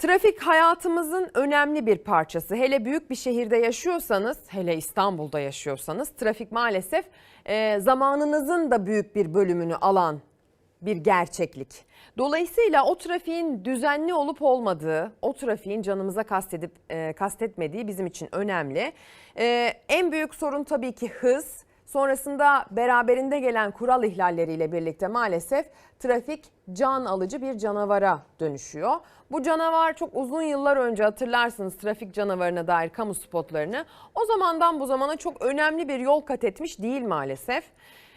Trafik hayatımızın önemli bir parçası. Hele büyük bir şehirde yaşıyorsanız, hele İstanbul'da yaşıyorsanız trafik maalesef e, zamanınızın da büyük bir bölümünü alan bir gerçeklik. Dolayısıyla o trafiğin düzenli olup olmadığı, o trafiğin canımıza kastedip e, kastetmediği bizim için önemli. E, en büyük sorun tabii ki hız. Sonrasında beraberinde gelen kural ihlalleriyle birlikte maalesef trafik can alıcı bir canavara dönüşüyor. Bu canavar çok uzun yıllar önce hatırlarsınız trafik canavarına dair kamu spotlarını. O zamandan bu zamana çok önemli bir yol kat etmiş değil maalesef.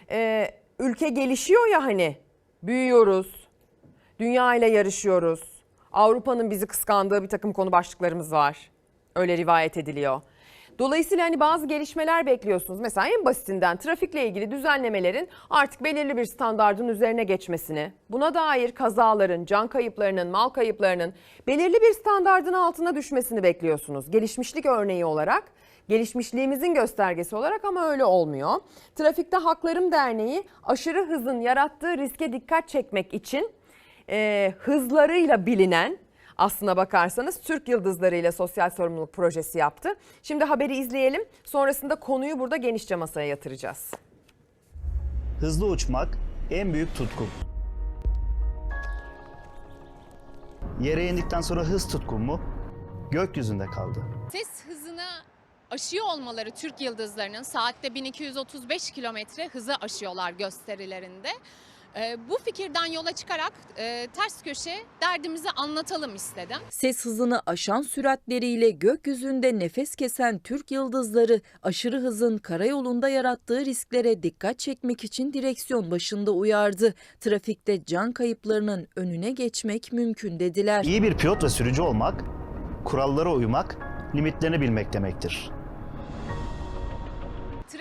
Ee, ülke gelişiyor ya hani büyüyoruz, dünya ile yarışıyoruz. Avrupa'nın bizi kıskandığı bir takım konu başlıklarımız var. Öyle rivayet ediliyor. Dolayısıyla hani bazı gelişmeler bekliyorsunuz. Mesela en basitinden trafikle ilgili düzenlemelerin artık belirli bir standardın üzerine geçmesini, buna dair kazaların, can kayıplarının, mal kayıplarının belirli bir standardın altına düşmesini bekliyorsunuz. Gelişmişlik örneği olarak, gelişmişliğimizin göstergesi olarak ama öyle olmuyor. Trafikte Haklarım Derneği aşırı hızın yarattığı riske dikkat çekmek için e, hızlarıyla bilinen aslına bakarsanız Türk Yıldızları ile sosyal sorumluluk projesi yaptı. Şimdi haberi izleyelim. Sonrasında konuyu burada genişçe masaya yatıracağız. Hızlı uçmak en büyük tutkum. Yere indikten sonra hız tutkum mu? Gökyüzünde kaldı. Ses hızını aşıyor olmaları Türk yıldızlarının saatte 1235 kilometre hızı aşıyorlar gösterilerinde. Ee, bu fikirden yola çıkarak e, ters köşe derdimizi anlatalım istedim. Ses hızını aşan süratleriyle gökyüzünde nefes kesen Türk yıldızları aşırı hızın karayolunda yarattığı risklere dikkat çekmek için direksiyon başında uyardı. Trafikte can kayıplarının önüne geçmek mümkün dediler. İyi bir pilot ve sürücü olmak, kurallara uymak, limitlerini bilmek demektir.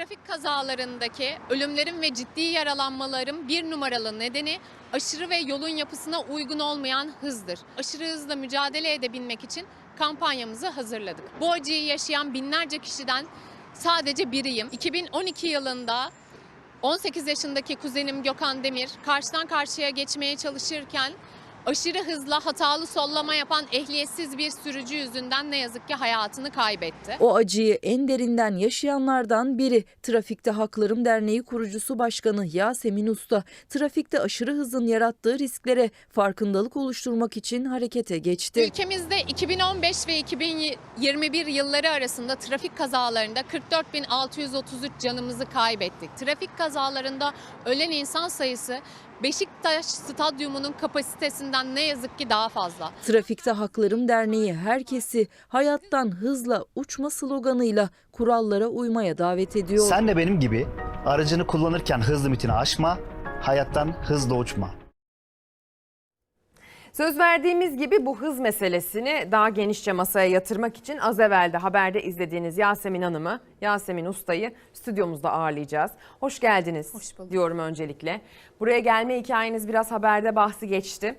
Trafik kazalarındaki ölümlerin ve ciddi yaralanmaların bir numaralı nedeni aşırı ve yolun yapısına uygun olmayan hızdır. Aşırı hızla mücadele edebilmek için kampanyamızı hazırladık. Bu acıyı yaşayan binlerce kişiden sadece biriyim. 2012 yılında 18 yaşındaki kuzenim Gökhan Demir karşıdan karşıya geçmeye çalışırken aşırı hızla hatalı sollama yapan ehliyetsiz bir sürücü yüzünden ne yazık ki hayatını kaybetti. O acıyı en derinden yaşayanlardan biri Trafikte Haklarım Derneği kurucusu başkanı Yasemin Usta. Trafikte aşırı hızın yarattığı risklere farkındalık oluşturmak için harekete geçti. Ülkemizde 2015 ve 2021 yılları arasında trafik kazalarında 44.633 canımızı kaybettik. Trafik kazalarında ölen insan sayısı Beşiktaş Stadyumu'nun kapasitesinden ne yazık ki daha fazla. Trafikte Haklarım Derneği herkesi hayattan hızla uçma sloganıyla kurallara uymaya davet ediyor. Sen de benim gibi aracını kullanırken hız limitini aşma, hayattan hızla uçma. Söz verdiğimiz gibi bu hız meselesini daha genişçe masaya yatırmak için az evvel de haberde izlediğiniz Yasemin Hanım'ı, Yasemin Usta'yı stüdyomuzda ağırlayacağız. Hoş geldiniz Hoş bulduk. diyorum öncelikle. Buraya gelme hikayeniz biraz haberde bahsi geçti.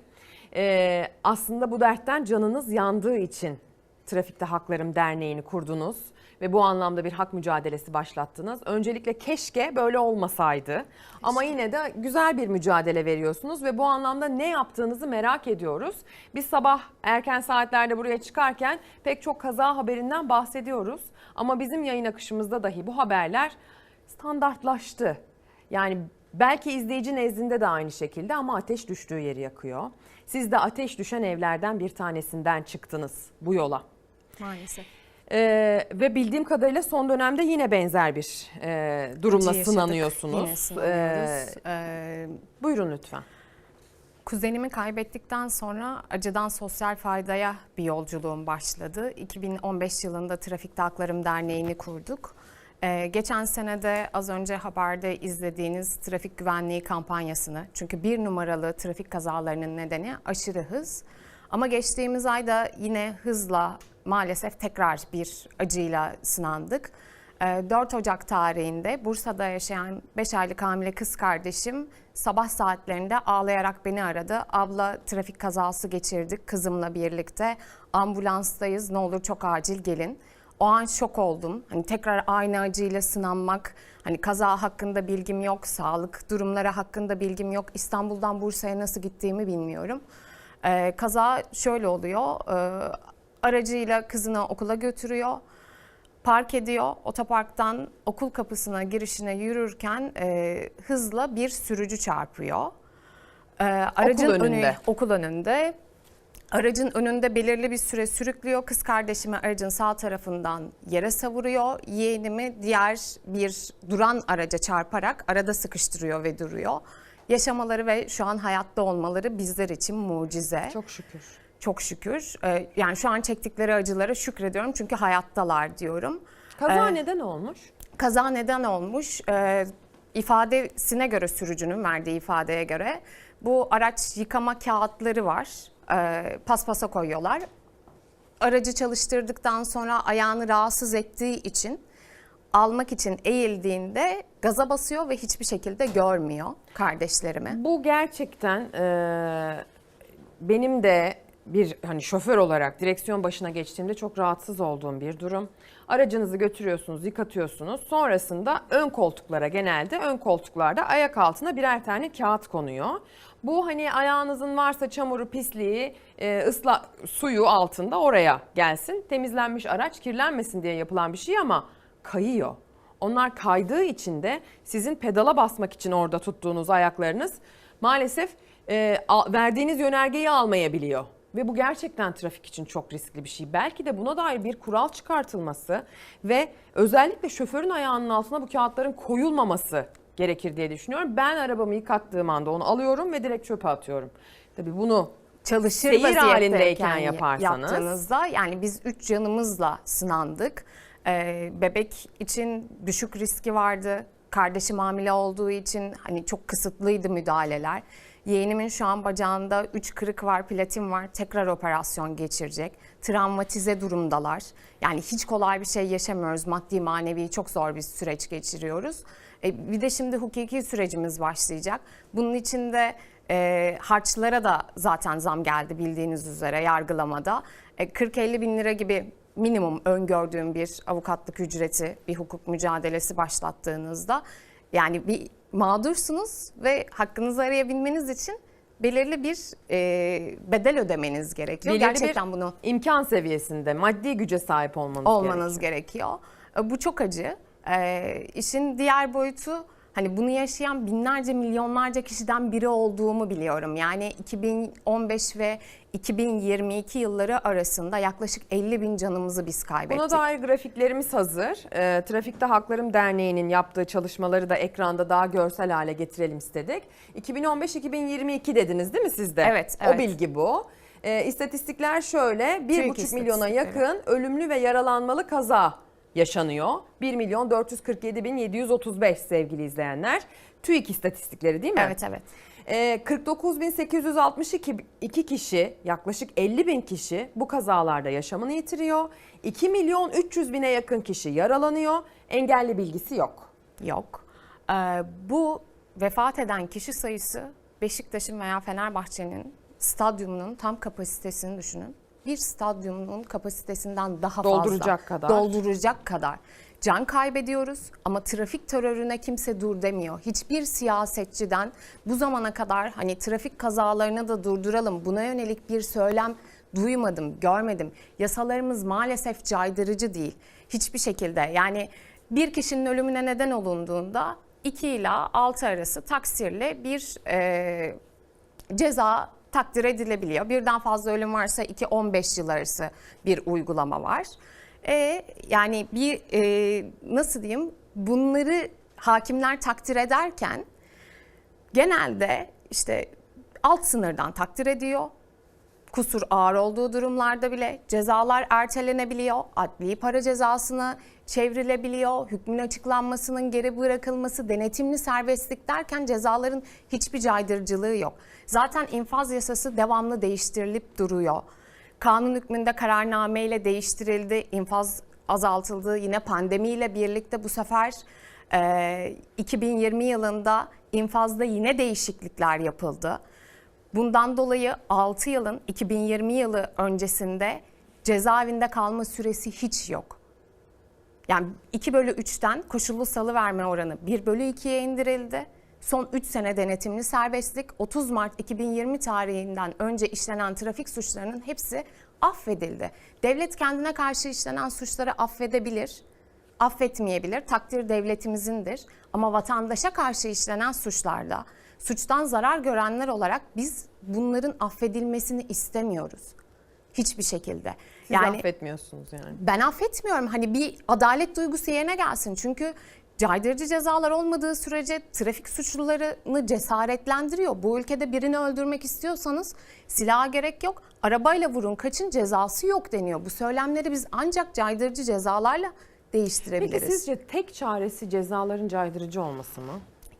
Ee, aslında bu dertten canınız yandığı için Trafikte Haklarım Derneği'ni kurdunuz ve bu anlamda bir hak mücadelesi başlattınız. Öncelikle keşke böyle olmasaydı ama yine de güzel bir mücadele veriyorsunuz ve bu anlamda ne yaptığınızı merak ediyoruz. Biz sabah erken saatlerde buraya çıkarken pek çok kaza haberinden bahsediyoruz ama bizim yayın akışımızda dahi bu haberler standartlaştı. Yani belki izleyici nezdinde de aynı şekilde ama ateş düştüğü yeri yakıyor. Siz de ateş düşen evlerden bir tanesinden çıktınız bu yola. Maalesef. Ee, ve bildiğim kadarıyla son dönemde yine benzer bir e, durumla Acı yaşadık. sınanıyorsunuz. Sınanıyoruz. Ee, Ee, buyurun lütfen. kuzenimi kaybettikten sonra acıdan sosyal faydaya bir yolculuğum başladı. 2015 yılında Trafikte Haklarım Derneği'ni kurduk. Ee, geçen sene de az önce haberde izlediğiniz trafik güvenliği kampanyasını, çünkü bir numaralı trafik kazalarının nedeni aşırı hız. Ama geçtiğimiz ayda yine hızla maalesef tekrar bir acıyla sınandık. Ee, 4 Ocak tarihinde Bursa'da yaşayan 5 aylık hamile kız kardeşim sabah saatlerinde ağlayarak beni aradı. Abla trafik kazası geçirdik kızımla birlikte. Ambulanstayız ne olur çok acil gelin. O an şok oldum. Hani tekrar aynı acıyla sınanmak, hani kaza hakkında bilgim yok, sağlık durumları hakkında bilgim yok. İstanbul'dan Bursa'ya nasıl gittiğimi bilmiyorum. Ee, kaza şöyle oluyor. Ee, aracıyla kızını okula götürüyor. Park ediyor. Otoparktan okul kapısına girişine yürürken e, hızla bir sürücü çarpıyor. Ee, aracın önünde. önü- okul önünde. Aracın önünde belirli bir süre sürüklüyor. Kız kardeşimi aracın sağ tarafından yere savuruyor. Yeğenimi diğer bir duran araca çarparak arada sıkıştırıyor ve duruyor. Yaşamaları ve şu an hayatta olmaları bizler için mucize. Çok şükür. Çok şükür. Ee, yani şu an çektikleri acılara şükrediyorum çünkü hayattalar diyorum. Kaza Ee, neden olmuş? Kaza neden olmuş? Ee, ifadesine göre sürücünün verdiği ifadeye göre bu araç yıkama kağıtları var. Ee, paspasa koyuyorlar. Aracı çalıştırdıktan sonra ayağını rahatsız ettiği için almak için eğildiğinde gaza basıyor ve hiçbir şekilde görmüyor kardeşlerimi. Bu gerçekten e, benim de bir hani şoför olarak direksiyon başına geçtiğimde çok rahatsız olduğum bir durum. Aracınızı götürüyorsunuz, yıkatıyorsunuz. Sonrasında ön koltuklara genelde ön koltuklarda ayak altına birer tane kağıt konuyor. Bu hani ayağınızın varsa çamuru, pisliği, e, ısla suyu altında oraya gelsin. Temizlenmiş araç kirlenmesin diye yapılan bir şey ama kayıyor. Onlar kaydığı için de sizin pedala basmak için orada tuttuğunuz ayaklarınız maalesef e, verdiğiniz yönergeyi almayabiliyor. Ve bu gerçekten trafik için çok riskli bir şey. Belki de buna dair bir kural çıkartılması ve özellikle şoförün ayağının altına bu kağıtların koyulmaması gerekir diye düşünüyorum. Ben arabamı yıkattığım anda onu alıyorum ve direkt çöpe atıyorum. Tabii bunu çalışır Seyir halindeyken yaparsanız. yaptığınızda yani biz üç canımızla sınandık. Ee, bebek için düşük riski vardı. Kardeşim hamile olduğu için hani çok kısıtlıydı müdahaleler. Yeğenimin şu an bacağında 3 kırık var, platin var. Tekrar operasyon geçirecek. Travmatize durumdalar. Yani hiç kolay bir şey yaşamıyoruz. Maddi manevi çok zor bir süreç geçiriyoruz. E, bir de şimdi hukuki sürecimiz başlayacak. Bunun için de e, harçlara da zaten zam geldi bildiğiniz üzere yargılamada. E, 40-50 bin lira gibi minimum öngördüğüm bir avukatlık ücreti, bir hukuk mücadelesi başlattığınızda yani bir mağdursunuz ve hakkınızı arayabilmeniz için belirli bir e, bedel ödemeniz gerekiyor. belirli Gerçekten bir bunu imkan seviyesinde maddi güce sahip olmanız, olmanız gerekiyor. E, Bu çok acı. E, işin diğer boyutu hani bunu yaşayan binlerce milyonlarca kişiden biri olduğumu biliyorum. Yani 2015 ve 2022 yılları arasında yaklaşık 50 bin canımızı biz kaybettik. Buna dair grafiklerimiz hazır. Ee, Trafikte Haklarım Derneği'nin yaptığı çalışmaları da ekranda daha görsel hale getirelim istedik. 2015-2022 dediniz değil mi sizde? Evet, O evet. bilgi bu. Ee, istatistikler şöyle 1,5 milyona yakın ölümlü ve yaralanmalı kaza yaşanıyor. 1 milyon 447 bin 735 sevgili izleyenler. TÜİK istatistikleri değil mi? Evet evet. Ee, 49.862 kişi yaklaşık 50 bin kişi bu kazalarda yaşamını yitiriyor. 2 milyon 300 bine yakın kişi yaralanıyor. Engelli bilgisi yok. Yok. Ee, bu vefat eden kişi sayısı Beşiktaş'ın veya Fenerbahçe'nin stadyumunun tam kapasitesini düşünün. Bir stadyumunun kapasitesinden daha Dolduracak fazla. kadar. Dolduracak kadar. Can kaybediyoruz ama trafik terörüne kimse dur demiyor. Hiçbir siyasetçiden bu zamana kadar hani trafik kazalarını da durduralım buna yönelik bir söylem duymadım, görmedim. Yasalarımız maalesef caydırıcı değil. Hiçbir şekilde yani bir kişinin ölümüne neden olunduğunda 2 ila 6 arası taksirle bir e, ceza takdir edilebiliyor. Birden fazla ölüm varsa 2-15 yıl arası bir uygulama var. E, yani bir e, nasıl diyeyim bunları hakimler takdir ederken genelde işte alt sınırdan takdir ediyor. Kusur ağır olduğu durumlarda bile cezalar ertelenebiliyor. Adli para cezasına çevrilebiliyor. Hükmün açıklanmasının geri bırakılması, denetimli serbestlik derken cezaların hiçbir caydırıcılığı yok. Zaten infaz yasası devamlı değiştirilip duruyor. Kanun hükmünde kararnameyle değiştirildi, infaz azaltıldı. Yine pandemiyle birlikte bu sefer e, 2020 yılında infazda yine değişiklikler yapıldı. Bundan dolayı 6 yılın 2020 yılı öncesinde cezaevinde kalma süresi hiç yok. Yani 2 bölü 3'ten koşullu salı verme oranı 1 bölü 2'ye indirildi. Son 3 sene denetimli serbestlik 30 Mart 2020 tarihinden önce işlenen trafik suçlarının hepsi affedildi. Devlet kendine karşı işlenen suçları affedebilir, affetmeyebilir. Takdir devletimizindir. Ama vatandaşa karşı işlenen suçlarda suçtan zarar görenler olarak biz bunların affedilmesini istemiyoruz. Hiçbir şekilde. Siz affetmiyorsunuz yani. Ben affetmiyorum. Hani bir adalet duygusu yerine gelsin. Çünkü caydırıcı cezalar olmadığı sürece trafik suçlularını cesaretlendiriyor. Bu ülkede birini öldürmek istiyorsanız silaha gerek yok. Arabayla vurun kaçın cezası yok deniyor. Bu söylemleri biz ancak caydırıcı cezalarla Peki değiştirebiliriz. sizce tek çaresi cezaların caydırıcı olması mı?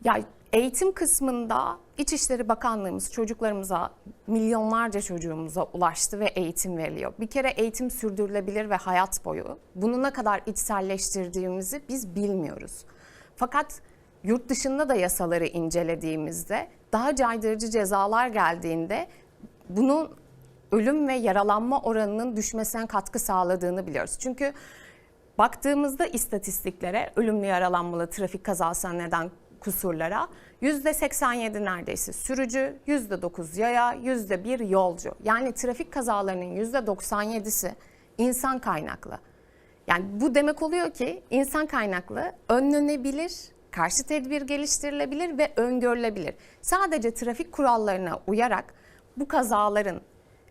Ya eğitim kısmında İçişleri Bakanlığımız çocuklarımıza, milyonlarca çocuğumuza ulaştı ve eğitim veriliyor. Bir kere eğitim sürdürülebilir ve hayat boyu. Bunu ne kadar içselleştirdiğimizi biz bilmiyoruz. Fakat yurt dışında da yasaları incelediğimizde daha caydırıcı cezalar geldiğinde bunun ölüm ve yaralanma oranının düşmesine katkı sağladığını biliyoruz. Çünkü Baktığımızda istatistiklere, ölümlü yaralanmalı trafik kazasına neden kusurlara %87 neredeyse sürücü, %9 yaya, %1 yolcu. Yani trafik kazalarının %97'si insan kaynaklı. Yani bu demek oluyor ki insan kaynaklı önlenebilir, karşı tedbir geliştirilebilir ve öngörülebilir. Sadece trafik kurallarına uyarak bu kazaların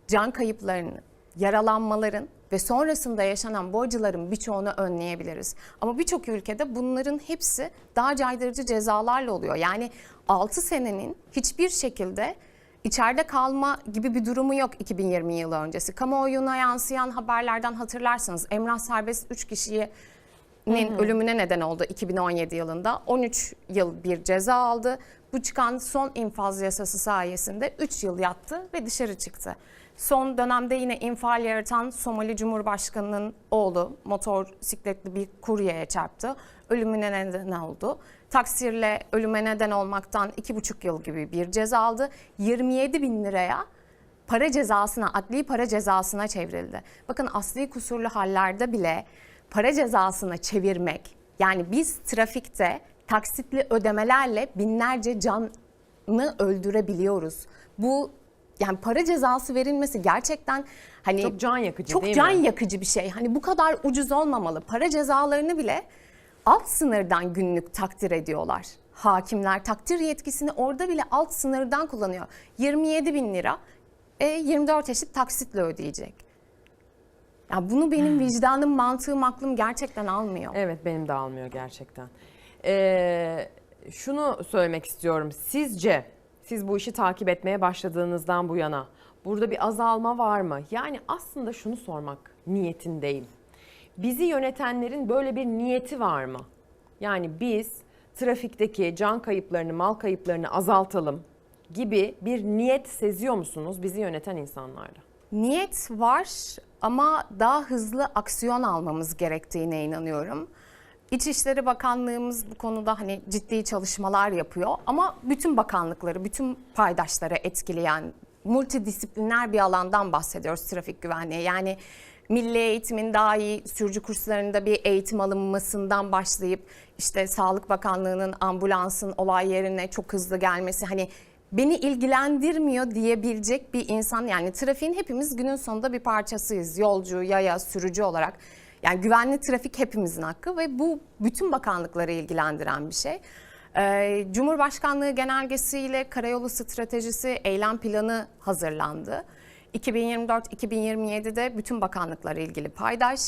can kayıplarını, yaralanmaların ve sonrasında yaşanan bu acıların birçoğunu önleyebiliriz. Ama birçok ülkede bunların hepsi daha caydırıcı cezalarla oluyor. Yani 6 senenin hiçbir şekilde içeride kalma gibi bir durumu yok 2020 yılı öncesi. Kamuoyuna yansıyan haberlerden hatırlarsanız Emrah Serbest 3 kişiyi nin ölümüne neden oldu 2017 yılında. 13 yıl bir ceza aldı. Bu çıkan son infaz yasası sayesinde 3 yıl yattı ve dışarı çıktı. Son dönemde yine infial yaratan Somali Cumhurbaşkanı'nın oğlu motosikletli bir kuryeye çarptı. Ölümüne neden oldu. Taksirle ölüme neden olmaktan 2,5 yıl gibi bir ceza aldı. 27 bin liraya para cezasına, adli para cezasına çevrildi. Bakın asli kusurlu hallerde bile para cezasına çevirmek, yani biz trafikte taksitli ödemelerle binlerce canı öldürebiliyoruz. Bu yani para cezası verilmesi gerçekten hani Çok can yakıcı çok değil can mi? yakıcı bir şey. Hani bu kadar ucuz olmamalı. Para cezalarını bile alt sınırdan günlük takdir ediyorlar. Hakimler takdir yetkisini orada bile alt sınırdan kullanıyor. 27 bin lira e, 24 eşit taksitle ödeyecek. Ya bunu benim vicdanım, mantığım, aklım gerçekten almıyor. Evet benim de almıyor gerçekten. Ee, şunu söylemek istiyorum. Sizce siz bu işi takip etmeye başladığınızdan bu yana burada bir azalma var mı? Yani aslında şunu sormak niyetindeyim. Bizi yönetenlerin böyle bir niyeti var mı? Yani biz trafikteki can kayıplarını, mal kayıplarını azaltalım gibi bir niyet seziyor musunuz bizi yöneten insanlarda? Niyet var ama daha hızlı aksiyon almamız gerektiğine inanıyorum. İçişleri Bakanlığımız bu konuda hani ciddi çalışmalar yapıyor ama bütün bakanlıkları, bütün paydaşları etkileyen multidisipliner bir alandan bahsediyoruz trafik güvenliği. Yani milli eğitimin daha iyi sürücü kurslarında bir eğitim alınmasından başlayıp işte Sağlık Bakanlığı'nın ambulansın olay yerine çok hızlı gelmesi hani beni ilgilendirmiyor diyebilecek bir insan yani trafiğin hepimiz günün sonunda bir parçasıyız. Yolcu, yaya, sürücü olarak. Yani güvenli trafik hepimizin hakkı ve bu bütün bakanlıkları ilgilendiren bir şey. Ee, Cumhurbaşkanlığı genelgesiyle karayolu stratejisi eylem planı hazırlandı. 2024-2027'de bütün bakanlıklara ilgili paydaş.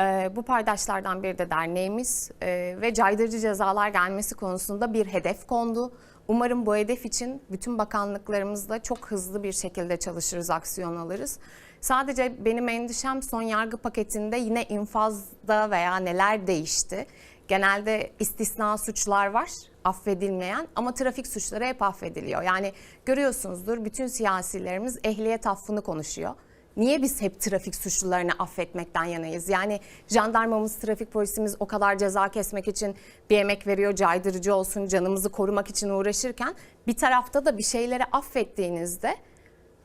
Ee, bu paydaşlardan biri de derneğimiz ee, ve caydırıcı cezalar gelmesi konusunda bir hedef kondu. Umarım bu hedef için bütün bakanlıklarımızla çok hızlı bir şekilde çalışırız, aksiyon alırız. Sadece benim endişem son yargı paketinde yine infazda veya neler değişti. Genelde istisna suçlar var affedilmeyen ama trafik suçları hep affediliyor. Yani görüyorsunuzdur bütün siyasilerimiz ehliyet affını konuşuyor. Niye biz hep trafik suçlularını affetmekten yanayız? Yani jandarmamız, trafik polisimiz o kadar ceza kesmek için bir emek veriyor, caydırıcı olsun, canımızı korumak için uğraşırken bir tarafta da bir şeyleri affettiğinizde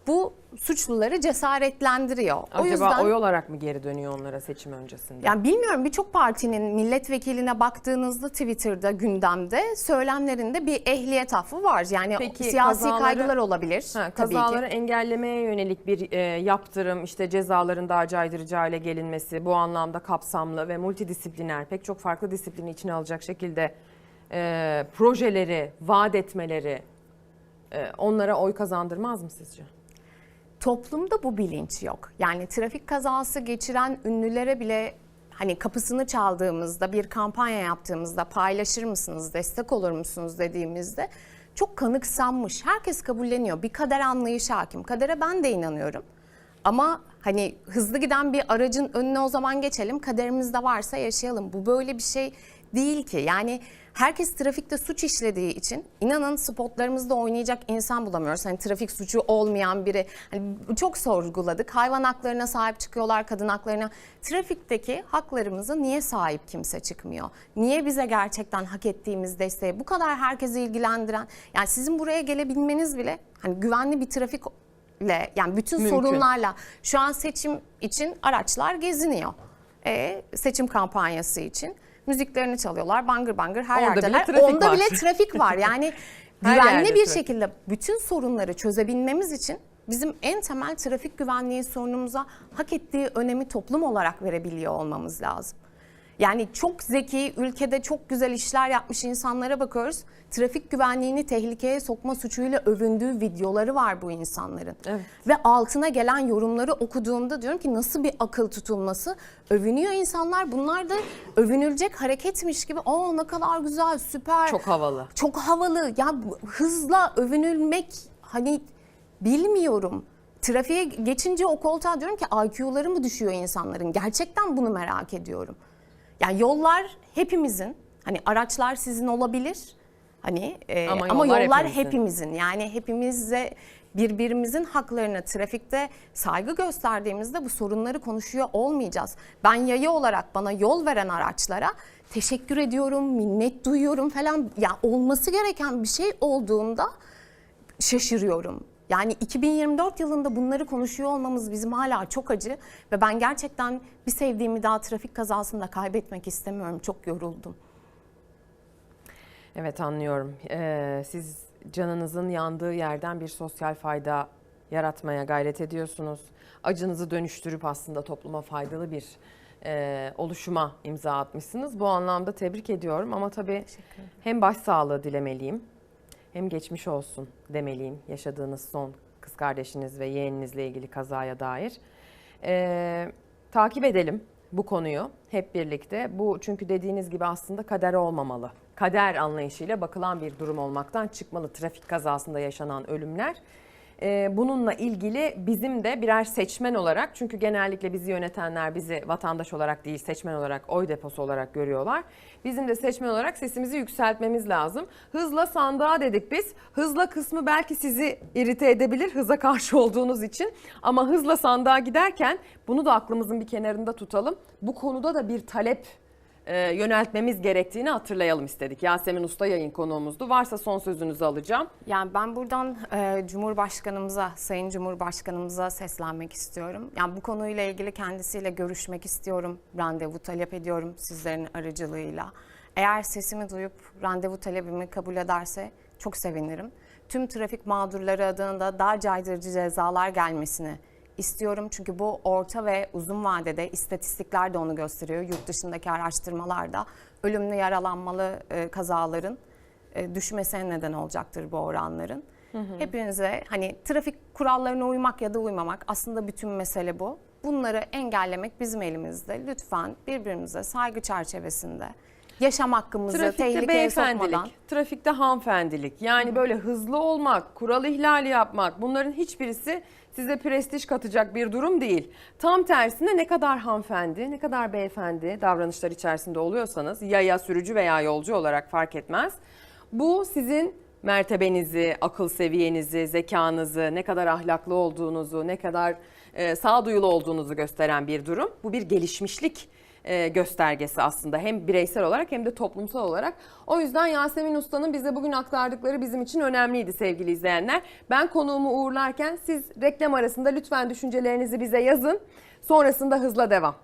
bu suçluları cesaretlendiriyor. o Acaba yüzden oy olarak mı geri dönüyor onlara seçim öncesinde? yani bilmiyorum birçok partinin milletvekiline baktığınızda Twitter'da gündemde söylemlerinde bir ehliyet affı var. Yani Peki, siyasi kazaları- kaygılar olabilir Ha, tabii kazaları ki. engellemeye yönelik bir e, yaptırım, işte cezaların daha caydırıcı hale gelinmesi, bu anlamda kapsamlı ve multidisipliner, pek çok farklı disiplini içine alacak şekilde e, projeleri vaat etmeleri e, onlara oy kazandırmaz mı sizce? Toplumda bu bilinç yok. Yani trafik kazası geçiren ünlülere bile hani kapısını çaldığımızda bir kampanya yaptığımızda paylaşır mısınız, destek olur musunuz dediğimizde çok kanıksanmış. Herkes kabulleniyor. Bir kader anlayışı hakim. Kadere ben de inanıyorum. Ama hani hızlı giden bir aracın önüne o zaman geçelim. Kaderimizde varsa yaşayalım. Bu böyle bir şey değil ki. Yani herkes trafikte suç işlediği için inanın spotlarımızda oynayacak insan bulamıyoruz. Hani trafik suçu olmayan biri. Hani çok sorguladık. Hayvan haklarına sahip çıkıyorlar, kadın haklarına. Trafikteki haklarımıza niye sahip kimse çıkmıyor? Niye bize gerçekten hak ettiğimiz desteği bu kadar herkesi ilgilendiren? Yani sizin buraya gelebilmeniz bile hani güvenli bir trafik ile yani bütün Mümkün. sorunlarla şu an seçim için araçlar geziniyor. E, seçim kampanyası için müziklerini çalıyorlar bangır bangır her bile yerdeler. trafik Onda var. bile trafik var. Yani güvenli bir trafik. şekilde bütün sorunları çözebilmemiz için bizim en temel trafik güvenliği sorunumuza hak ettiği önemi toplum olarak verebiliyor olmamız lazım. Yani çok zeki, ülkede çok güzel işler yapmış insanlara bakıyoruz. Trafik güvenliğini tehlikeye sokma suçuyla övündüğü videoları var bu insanların. Evet. Ve altına gelen yorumları okuduğumda diyorum ki nasıl bir akıl tutulması. Övünüyor insanlar. Bunlar da övünülecek hareketmiş gibi. Aa ne kadar güzel, süper. Çok havalı. Çok havalı. Ya hızla övünülmek hani bilmiyorum. Trafiğe geçince o koltuğa diyorum ki IQ'ları mı düşüyor insanların? Gerçekten bunu merak ediyorum. Yani yollar hepimizin. Hani araçlar sizin olabilir. Hani e, Ama ama, yollar yollar, hepimizin. hepimizin. Yani hepimize birbirimizin haklarına trafikte saygı gösterdiğimizde bu sorunları konuşuyor olmayacağız. Ben yaya olarak bana yol veren araçlara teşekkür ediyorum, minnet duyuyorum falan. Ya olması gereken bir şey olduğunda şaşırıyorum. Yani 2024 yılında bunları konuşuyor olmamız bizim hala çok acı ve ben gerçekten bir sevdiğimi daha trafik kazasında kaybetmek istemiyorum. Çok yoruldum. Evet anlıyorum. Ee, siz canınızın yandığı yerden bir sosyal fayda yaratmaya gayret ediyorsunuz. Acınızı dönüştürüp aslında topluma faydalı bir e, oluşuma imza atmışsınız. Bu anlamda tebrik ediyorum ama tabii hem başsağlığı dilemeliyim hem geçmiş olsun demeliyim yaşadığınız son kız kardeşiniz ve yeğeninizle ilgili kazaya dair. Ee, takip edelim bu konuyu hep birlikte. Bu çünkü dediğiniz gibi aslında kader olmamalı. Kader anlayışıyla bakılan bir durum olmaktan çıkmalı trafik kazasında yaşanan ölümler. Ee, bununla ilgili bizim de birer seçmen olarak çünkü genellikle bizi yönetenler bizi vatandaş olarak değil seçmen olarak oy deposu olarak görüyorlar. Bizim de seçmen olarak sesimizi yükseltmemiz lazım. Hızla sandığa dedik biz. Hızla kısmı belki sizi irite edebilir hıza karşı olduğunuz için. Ama hızla sandığa giderken bunu da aklımızın bir kenarında tutalım. Bu konuda da bir talep e, yöneltmemiz gerektiğini hatırlayalım istedik. Yasemin Usta yayın konuğumuzdu. Varsa son sözünüzü alacağım. Yani ben buradan e, Cumhurbaşkanımıza, Sayın Cumhurbaşkanımıza seslenmek istiyorum. Yani bu konuyla ilgili kendisiyle görüşmek istiyorum. Randevu talep ediyorum sizlerin aracılığıyla. Eğer sesimi duyup randevu talebimi kabul ederse çok sevinirim. Tüm trafik mağdurları adına daha caydırıcı cezalar gelmesini istiyorum. Çünkü bu orta ve uzun vadede istatistikler de onu gösteriyor. Yurt dışındaki araştırmalarda ölümlü yaralanmalı e, kazaların e, düşmesine neden olacaktır bu oranların. Hepinize hani trafik kurallarına uymak ya da uymamak aslında bütün mesele bu. Bunları engellemek bizim elimizde. Lütfen birbirimize saygı çerçevesinde yaşam hakkımızı Trafikte tehlikeye sokmadan trafikte hanımefendilik. Yani böyle hızlı olmak, kural ihlali yapmak bunların hiçbirisi size prestij katacak bir durum değil. Tam tersine ne kadar hanımefendi, ne kadar beyefendi davranışlar içerisinde oluyorsanız yaya sürücü veya yolcu olarak fark etmez. Bu sizin mertebenizi, akıl seviyenizi, zekanızı, ne kadar ahlaklı olduğunuzu, ne kadar e, sağduyulu olduğunuzu gösteren bir durum. Bu bir gelişmişlik göstergesi aslında. Hem bireysel olarak hem de toplumsal olarak. O yüzden Yasemin Usta'nın bize bugün aktardıkları bizim için önemliydi sevgili izleyenler. Ben konuğumu uğurlarken siz reklam arasında lütfen düşüncelerinizi bize yazın. Sonrasında hızla devam.